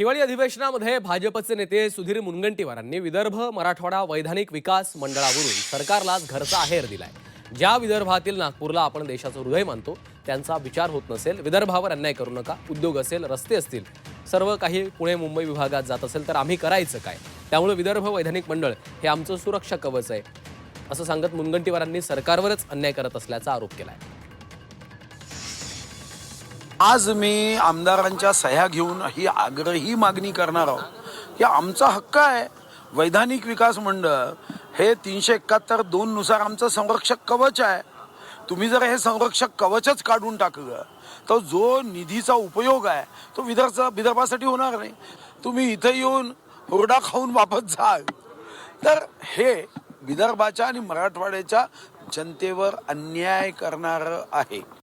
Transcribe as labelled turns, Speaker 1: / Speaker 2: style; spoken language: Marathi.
Speaker 1: हिवाळी अधिवेशनामध्ये भाजपचे नेते सुधीर मुनगंटीवारांनी विदर्भ मराठवाडा वैधानिक विकास मंडळावरून सरकारलाच घरचा आहेर दिलाय. ज्या विदर्भातील नागपूरला आपण देशाचं हृदय मानतो त्यांचा विचार होत नसेल विदर्भावर अन्याय करू नका उद्योग असेल रस्ते असतील सर्व काही पुणे मुंबई विभागात जात असेल तर आम्ही करायचं काय? त्यामुळे विदर्भ वैधानिक मंडळ हे आमचं सुरक्षा कवच आहे असं सांगत मुनगंटीवारांनी सरकारवरच अन्याय करत असल्याचा आरोप केला आहे
Speaker 2: आज मी आमदारांच्या सह्या घेऊन ही आग्रही मागणी करणार आहोत. की आमचा हक्क आहे. वैधानिक विकास मंडळ हे तीनशे एकाहत्तर दोन नुसार आमचं संरक्षक कवच आहे. तुम्ही जर हे संरक्षक कवचच काढून टाकलं तर जो निधीचा उपयोग आहे तो विदर्भ विदर्भासाठी होणार नाही. तुम्ही इथं येऊन हुरडा खाऊन वापस जाल. तर हे विदर्भाच्या आणि मराठवाड्याच्या जनतेवर अन्याय करणारं आहे.